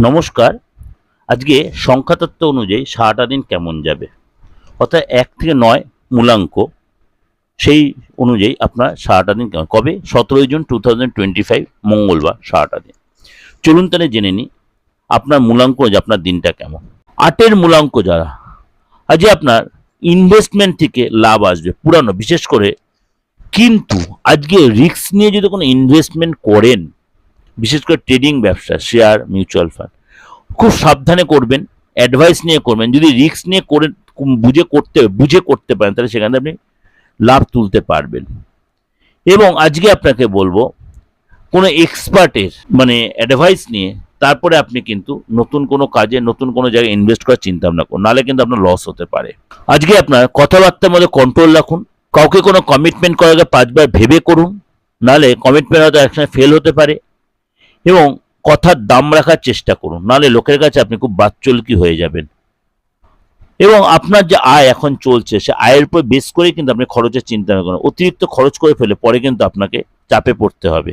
নমস্কার। আজকে সংখ্যাতত্ত্ব অনুযায়ী সারাটা দিন কেমন যাবে? অর্থাৎ এক থেকে নয় মূলাঙ্ক, সেই অনুযায়ী আপনার সারাটা দিন কেমন? কবে? সতেরোই June two thousand twenty five মঙ্গলবার সারাটা দিন। চলুন তাহলে জেনে নিই আপনার মূলাঙ্ক অনুযায়ী আপনার দিনটা কেমন। আটের মূলাঙ্ক যারা, আজকে আপনার ইনভেস্টমেন্ট থেকে লাভ আসবে, পুরানো, বিশেষ করে। কিন্তু আজকে রিস্ক নিয়ে যদি কোনো ইনভেস্টমেন্ট করেন বিশেষ করে ট্রেডিং ব্যবসা শেয়ার মিউচুয়াল ফান্ড খুব সাবধানে করবেন অ্যাডভাইস নিয়ে করবেন। যদি রিস্ক নিয়ে করে, বুঝে করতে বুঝে করতে পারেন, তাহলে সেখানে আপনি লাভ তুলতে পারবেন। এবং আজকে আপনাকে বলব, কোনো এক্সপার্টের মানে অ্যাডভাইস নিয়ে তারপরে আপনি কিন্তু নতুন কোনো কাজে, নতুন কোনো জায়গায় ইনভেস্ট করার চিন্তা ভাবনা করুন। নাহলে কিন্তু আপনার লস হতে পারে। আজকে আপনার কথাবার্তার মধ্যে কন্ট্রোল রাখুন। কাউকে কোনো কমিটমেন্ট করার আগে পাঁচবার ভেবে করুন। নাহলে কমিটমেন্ট হয়তো একসময় ফেল হতে পারে। এবং কথার দাম রাখার চেষ্টা করুন, নাহলে লোকের কাছে আপনি খুব বাচ্চলকি হয়ে যাবেন। এবং আপনার যে আয় এখন চলছে, সে আয়ের উপর বেশ করেই কিন্তু আপনি খরচের চিন্তা করেন। অতিরিক্ত খরচ করে ফেলে, পরে কিন্তু আপনাকে চাপে পড়তে হবে।